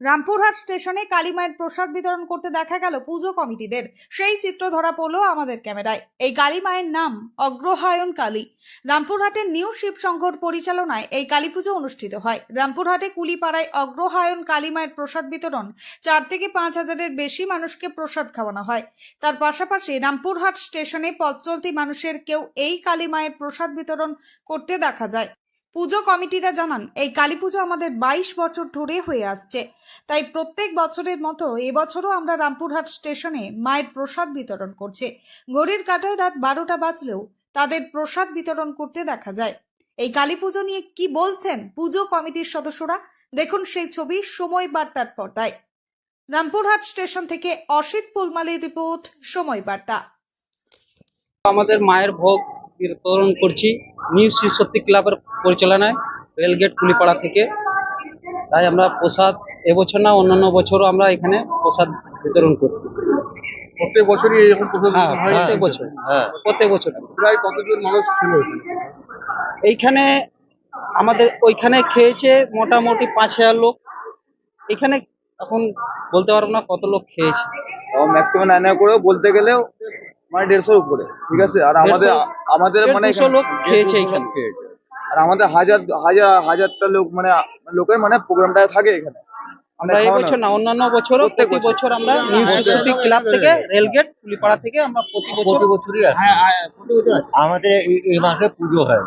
রামপুরহাট স্টেশনে কালীমায়ের প্রসাদ বিতরণ করতে দেখা গেল পুজো কমিটিদের। সেই চিত্র ধরা পড়ল আমাদের ক্যামেরায়। এই কালীমায়ের নাম অগ্রহায়ণ কালী। রামপুরহাটের নিউ শিব সংঘর পরিচালনায় এই কালী পুজো অনুষ্ঠিত হয়। রামপুরহাটে কুলিপাড়ায় অগ্রহায়ণ কালীমায়ের প্রসাদ বিতরণ চার থেকে পাঁচ হাজারের বেশি মানুষকে প্রসাদ খাওয়ানো হয়। তার পাশাপাশি রামপুরহাট স্টেশনে পথ চলতি মানুষের কেউ এই কালী মায়ের প্রসাদ বিতরণ করতে দেখা যায়। পুজো কমিটিরা জানান, এই কালী পুজো আমাদের বাইশ বছর ধরে হয়ে আসছে। তাই প্রত্যেক বছরের মতো এবছরও আমরা রামপুরহাট স্টেশনে মায়ের প্রসাদ বিতরণ করছে। ঘড়ির কাটায় রাত বারোটা বাজলেও তাদের প্রসাদ বিতরণ করতে দেখা যায়। এই কালী পুজো নিয়ে কি বলছেন পুজো কমিটির সদস্যরা? দেখুন সেই ছবি সময় বার্তার পর্দায়। রামপুরহাট স্টেশন থেকে অসিত পুলমালির রিপোর্ট সময় বার্তা। আমাদের মায়ের ভোগ বিতরণ করছি। নিউ শিশক্তি ক্লাবের পরিচালনায় রেলগেট কুলিপাড়া থেকে। তাই আমরা প্রসাদ এবছর না অন্যান্য বছরও আমরা এখানে প্রসাদ বিতরণ করি। প্রত্যেক বছরই এরকম হ্যাঁ প্রত্যেক বছর হ্যাঁ। প্রত্যেক বছর। প্রায় কতজন মানুষ এইখানে আমাদের ওইখানে খেয়েছে মোটামুটি পাঁচ হাজার লোক। এখানে এখন বলতে পারব না কত লোক খেয়েছে। ম্যাক্সিমাম নাইনা করেও বলতে গেলেও মানে দেড়শোর উপরে ঠিক আছে? আর আমাদের আমাদের মানে লোক খেয়েছে এখানে। আর আমাদের হাজার হাজার হাজারটা লোক মানে লোকের মানে প্রোগ্রামটা থাকে এখানে। আমরা মানে এই বছর না অন্যান্য বছরও প্রতি বছর। আমরা নিউ শিশুটি ক্লাব থেকে রেলগেট কুলিপাড়া থেকে আমরা প্রতি বছর প্রতি বছরই আসে। আমাদের এই- এই মাসে পুজো হয়।